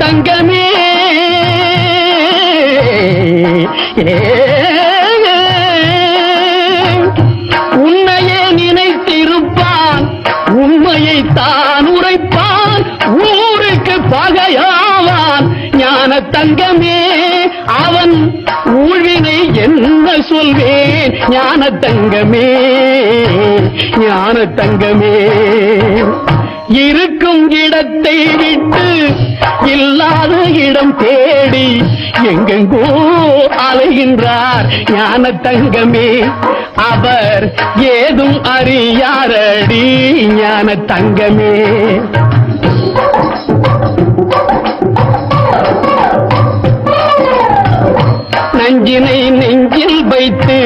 தங்கமே. உன்னையே நினைத்திருப்பான் உண்மையை தான் உரைப்பான் ஊருக்கு பகையாவான். ஞான தங்கமே அவன் ஊழ்வினை என்ன சொல்வேன்? ஞான தங்கமே ஞான தங்கமே. எங்கெங்கோ அலைகின்றார் ஞான தங்கமே. அவர் ஏதும் அறியாரடி ஞான தங்கமே. நஞ்சினை நெஞ்சில் வைத்து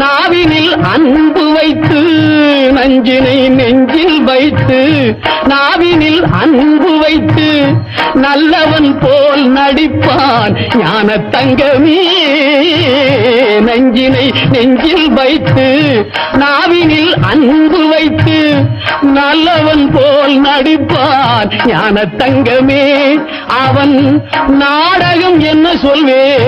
நாவினில் அன்பு வைத்து நஞ்சினை நெஞ்சில் வைத்து நாவினில் அன்பு வைத்து நல்லவன் போல் நடிப்பான் ஞான தங்கமே நஞ்சினை நெஞ்சில் வைத்து நாவினில் அன்பு வைத்து நல்லவன் போல் நடிப்பான் ஞான தங்கமே அவன் நாடகம் என்ன சொல்வேன்?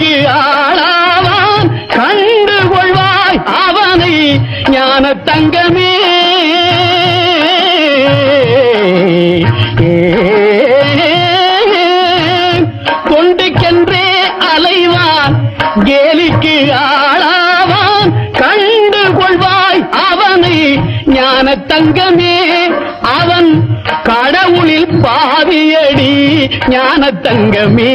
கேலிக்கு ஆளாவான். கண்டு கொள்வாய் அவனை ஞான தங்கமே கொண்டுக்கென்றே அலைவான். கேலிக்கு ஆளாவான். கண்டு கொள்வாய் அவனை ஞான தங்கமே அவன் கடவுளில் பாவியடி ஞான தங்கமே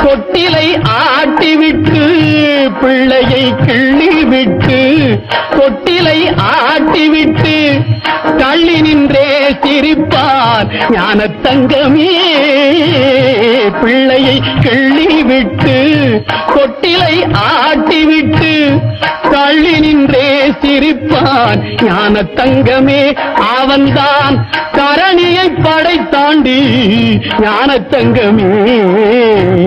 தொட்டிலை ஆட்டி விட்டு பிள்ளையை கிள்ளி விட்டு தொட்டிலை ஆட்டி விட்டு தள்ளி நின்றே சிரிப்பான் ஞான தங்கமே பிள்ளையை கிள்ளி விட்டு தொட்டிலை ஆட்டி விட்டு தள்ளி நின்றே சிரிப்பான் ஞான தங்கமே அவன்தான் தரணியை படைத்தாண்டி ஞான தங்கமே